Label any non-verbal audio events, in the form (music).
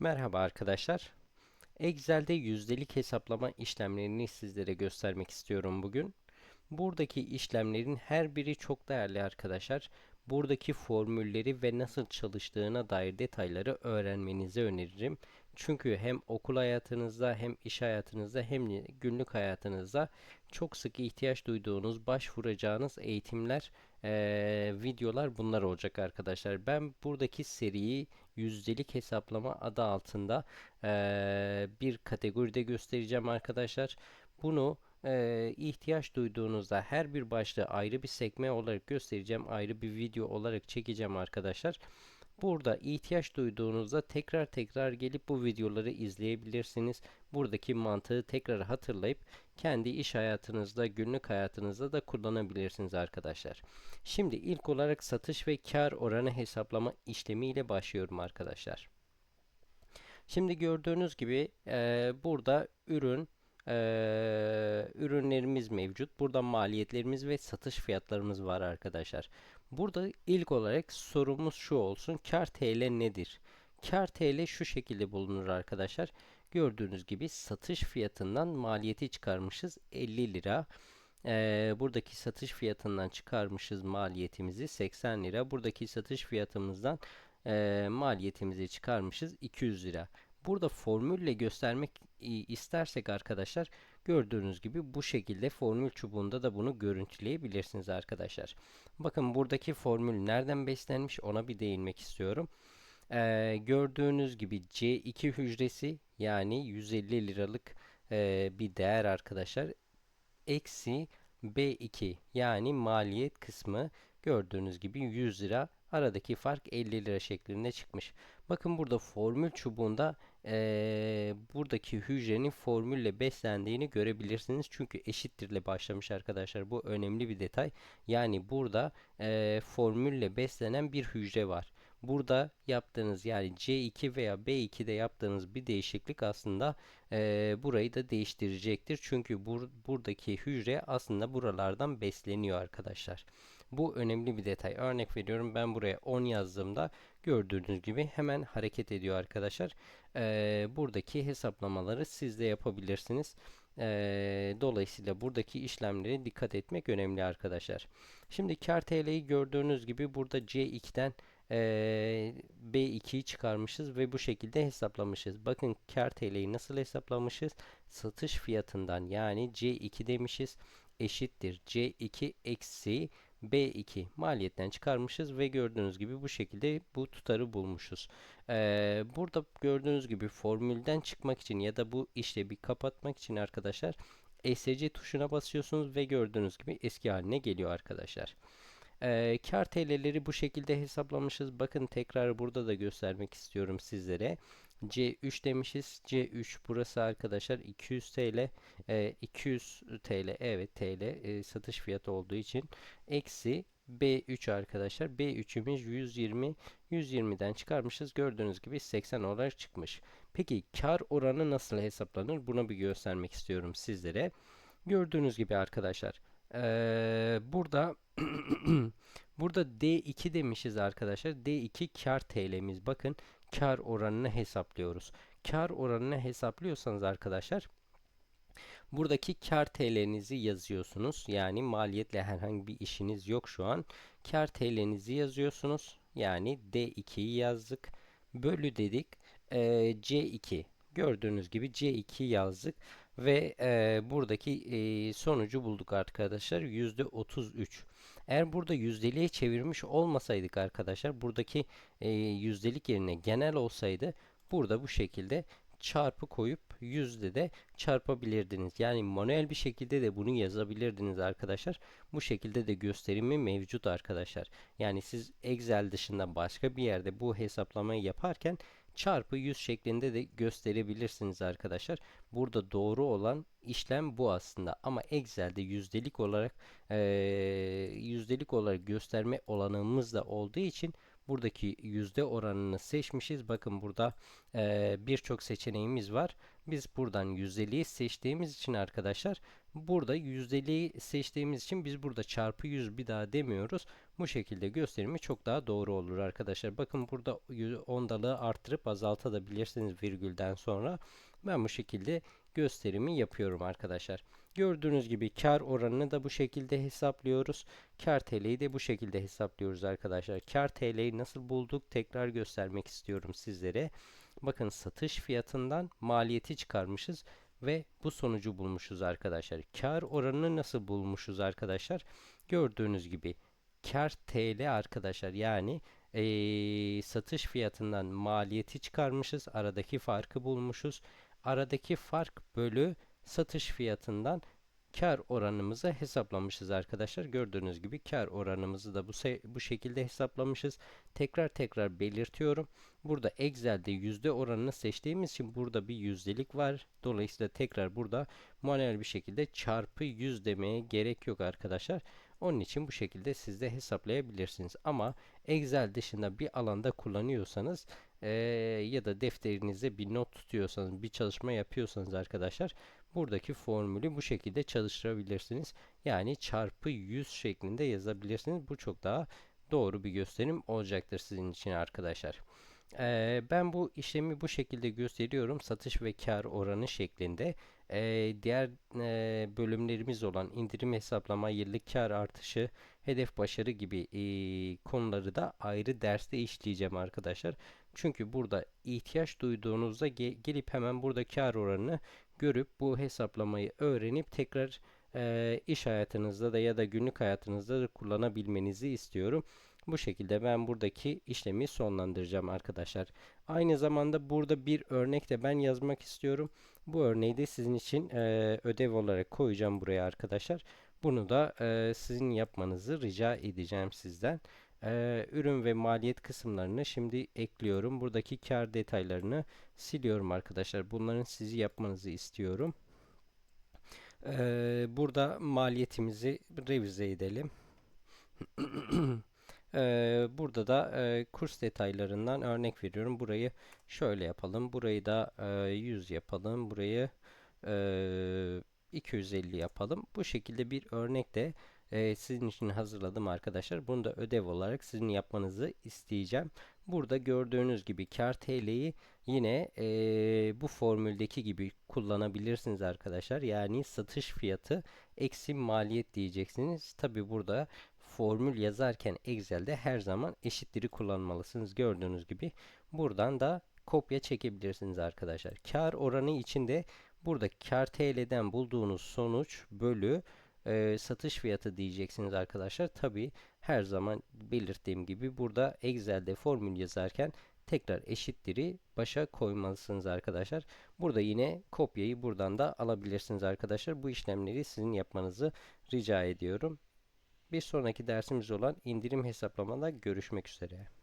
Merhaba arkadaşlar. Excel'de yüzdelik hesaplama işlemlerini sizlere göstermek istiyorum bugün. Buradaki işlemlerin her biri çok değerli arkadaşlar. Buradaki formülleri ve nasıl çalıştığına dair detayları öğrenmenizi öneririm. Çünkü hem okul hayatınızda hem iş hayatınızda hem günlük hayatınızda çok sık ihtiyaç duyduğunuz, başvuracağınız eğitimler, eee, videolar bunlar olacak arkadaşlar. Ben buradaki seriyi yüzdelik hesaplama adı altında eee, bir kategoride göstereceğim arkadaşlar. Bunu eee, ihtiyaç duyduğunuzda her bir başlığı ayrı bir sekme olarak göstereceğim. Ayrı bir video olarak çekeceğim arkadaşlar. Burada ihtiyaç duyduğunuzda tekrar tekrar gelip bu videoları izleyebilirsiniz. Buradaki mantığı tekrar hatırlayıp kendi iş hayatınızda, günlük hayatınızda da kullanabilirsiniz arkadaşlar. Şimdi ilk olarak satış ve kar oranı hesaplama işlemi ile başlıyorum arkadaşlar. Şimdi gördüğünüz gibi eee, burada ürün, eee, ürünlerimiz mevcut. Burada maliyetlerimiz ve satış fiyatlarımız var arkadaşlar. Burada ilk olarak sorumuz şu olsun. Kar TL nedir? Kar TL şu şekilde bulunur arkadaşlar. Gördüğünüz gibi satış fiyatından maliyeti çıkarmışız 50 lira. Ee, buradaki satış fiyatından çıkarmışız maliyetimizi 80 lira. Buradaki satış fiyatımızdan e, maliyetimizi çıkarmışız 200 lira. Burada formülle göstermek istersek arkadaşlar gördüğünüz gibi bu şekilde formül çubuğunda da bunu görüntüleyebilirsiniz arkadaşlar. Bakın buradaki formül nereden beslenmiş ona bir değinmek istiyorum. Ee, gördüğünüz gibi C2 hücresi yani 150 liralık e, bir değer arkadaşlar eksi B2 yani maliyet kısmı gördüğünüz gibi 100 lira aradaki fark 50 lira şeklinde çıkmış. Bakın burada formül çubuğunda eee, buradaki hücrenin formülle beslendiğini görebilirsiniz. Çünkü eşittirle başlamış arkadaşlar. Bu önemli bir detay. Yani burada eee, formülle beslenen bir hücre var. Burada yaptığınız yani C2 veya B2'de yaptığınız bir değişiklik aslında eee, burayı da değiştirecektir. Çünkü bur buradaki hücre aslında buralardan besleniyor arkadaşlar. Bu önemli bir detay. Örnek veriyorum ben buraya 10 yazdığımda gördüğünüz gibi hemen hareket ediyor arkadaşlar. Eee, buradaki hesaplamaları siz de yapabilirsiniz. Eee, dolayısıyla buradaki işlemlere dikkat etmek önemli arkadaşlar. Şimdi kar TL'yi gördüğünüz gibi burada C2'den eee, B2'yi çıkarmışız ve bu şekilde hesaplamışız. Bakın kar TL'yi nasıl hesaplamışız? Satış fiyatından yani C2 demişiz eşittir C2 eksi B2 maliyetten çıkarmışız ve gördüğünüz gibi bu şekilde bu tutarı bulmuşuz. Ee, burada gördüğünüz gibi formülden çıkmak için ya da bu işlevi kapatmak için arkadaşlar ESC tuşuna basıyorsunuz ve gördüğünüz gibi eski haline geliyor arkadaşlar. Ee, kar TL'leri bu şekilde hesaplamışız. Bakın tekrar burada da göstermek istiyorum sizlere. C3 demişiz. C3 burası arkadaşlar 200 TL. Ee, 200 TL evet TL e, satış fiyatı olduğu için eksi B3 arkadaşlar. B3'ümüz 120 120'den çıkarmışız. Gördüğünüz gibi 80 olarak çıkmış. Peki kar oranı nasıl hesaplanır? Bunu bir göstermek istiyorum sizlere. Gördüğünüz gibi arkadaşlar. eee, burada (clears throat) burada D2 demişiz arkadaşlar. D2 kar TL'miz. Bakın kar oranını hesaplıyoruz. Kar oranını hesaplıyorsanız arkadaşlar Buradaki kar TL'nizi yazıyorsunuz. Yani maliyetle herhangi bir işiniz yok şu an. Kar TL'nizi yazıyorsunuz. Yani D2'yi yazdık. Bölü dedik. Eee, C2. Gördüğünüz gibi C2 yazdık. Ve eee, buradaki eee, sonucu bulduk arkadaşlar. %33. Eğer burada yüzdeliğe çevirmiş olmasaydık arkadaşlar. Buradaki eee, yüzdelik yerine genel olsaydı. Burada bu şekilde çarpı koyup yüzde de çarpabilirdiniz. Yani manuel bir şekilde de bunu yazabilirdiniz arkadaşlar. Bu şekilde de gösterimi mevcut arkadaşlar. Yani siz Excel dışında başka bir yerde bu hesaplamayı yaparken çarpı 100 şeklinde de gösterebilirsiniz arkadaşlar. Burada doğru olan işlem bu aslında. Ama Excel'de yüzdelik olarak eee, yüzdelik olarak gösterme olanımız da olduğu için buradaki yüzde oranını seçmişiz. Bakın burada eee, birçok seçeneğimiz var. Biz buradan yüzdeliği seçtiğimiz için arkadaşlar burada yüzdeliği seçtiğimiz için biz burada çarpı 100 bir daha demiyoruz. bu şekilde gösterimi çok daha doğru olur arkadaşlar. Bakın burada ondalığı arttırıp azaltabilirsiniz virgülden sonra. Ben bu şekilde gösterimi yapıyorum arkadaşlar. Gördüğünüz gibi kar oranını da bu şekilde hesaplıyoruz. Kar TL'yi de bu şekilde hesaplıyoruz arkadaşlar. Kar TL'yi nasıl bulduk tekrar göstermek istiyorum sizlere. Bakın satış fiyatından maliyeti çıkarmışız ve bu sonucu bulmuşuz arkadaşlar. Kar oranını nasıl bulmuşuz arkadaşlar? Gördüğünüz gibi kar TL arkadaşlar yani eee, satış fiyatından maliyeti çıkarmışız. Aradaki farkı bulmuşuz. Aradaki fark bölü satış fiyatından kar oranımızı hesaplamışız arkadaşlar. Gördüğünüz gibi kar oranımızı da bu, bu şekilde hesaplamışız. Tekrar tekrar belirtiyorum. Burada Excel'de yüzde oranını seçtiğimiz için burada bir yüzdelik var. Dolayısıyla tekrar burada manuel bir şekilde çarpı 100 demeye gerek yok arkadaşlar. Onun için bu şekilde siz de hesaplayabilirsiniz. Ama Excel dışında bir alanda kullanıyorsanız eee, ya da defterinizde bir not tutuyorsanız, bir çalışma yapıyorsanız arkadaşlar buradaki formülü bu şekilde çalıştırabilirsiniz. Yani çarpı 100 şeklinde yazabilirsiniz. Bu çok daha doğru bir gösterim olacaktır sizin için arkadaşlar. Eee, ben bu işlemi bu şekilde gösteriyorum. Satış ve kar oranı şeklinde. Eee, diğer eee, bölümlerimiz olan indirim hesaplama, yıllık kar artışı, hedef başarı gibi eee, konuları da ayrı derste işleyeceğim arkadaşlar. Çünkü burada ihtiyaç duyduğunuzda ge- gelip hemen burada kar oranını görüp bu hesaplamayı öğrenip tekrar eee, iş hayatınızda da ya da günlük hayatınızda da kullanabilmenizi istiyorum. Bu şekilde ben buradaki işlemi sonlandıracağım arkadaşlar. Aynı zamanda burada bir örnek de ben yazmak istiyorum. Bu örneği de sizin için eee, ödev olarak koyacağım buraya arkadaşlar. Bunu da eee, sizin yapmanızı rica edeceğim sizden. Eee, ürün ve maliyet kısımlarını şimdi ekliyorum. Buradaki kar detaylarını siliyorum arkadaşlar. Bunların sizi yapmanızı istiyorum. Eee, burada maliyetimizi revize edelim. (clears throat) Eee, burada da eee, kurs detaylarından örnek veriyorum. Burayı şöyle yapalım. Burayı da eee, 100 yapalım. Burayı eee, 250 yapalım. Bu şekilde bir örnek de eee, sizin için hazırladım arkadaşlar. Bunu da ödev olarak sizin yapmanızı isteyeceğim. Burada gördüğünüz gibi kar TL'yi yine eee, bu formüldeki gibi kullanabilirsiniz arkadaşlar. Yani satış fiyatı eksi maliyet diyeceksiniz. Tabi burada formül yazarken Excel'de her zaman eşitleri kullanmalısınız. Gördüğünüz gibi buradan da kopya çekebilirsiniz arkadaşlar. Kar oranı içinde burada kar TL'den bulduğunuz sonuç bölü e, satış fiyatı diyeceksiniz arkadaşlar. Tabi her zaman belirttiğim gibi burada Excel'de formül yazarken tekrar eşitleri başa koymalısınız arkadaşlar. Burada yine kopyayı buradan da alabilirsiniz arkadaşlar. Bu işlemleri sizin yapmanızı rica ediyorum. Bir sonraki dersimiz olan indirim hesaplamada görüşmek üzere.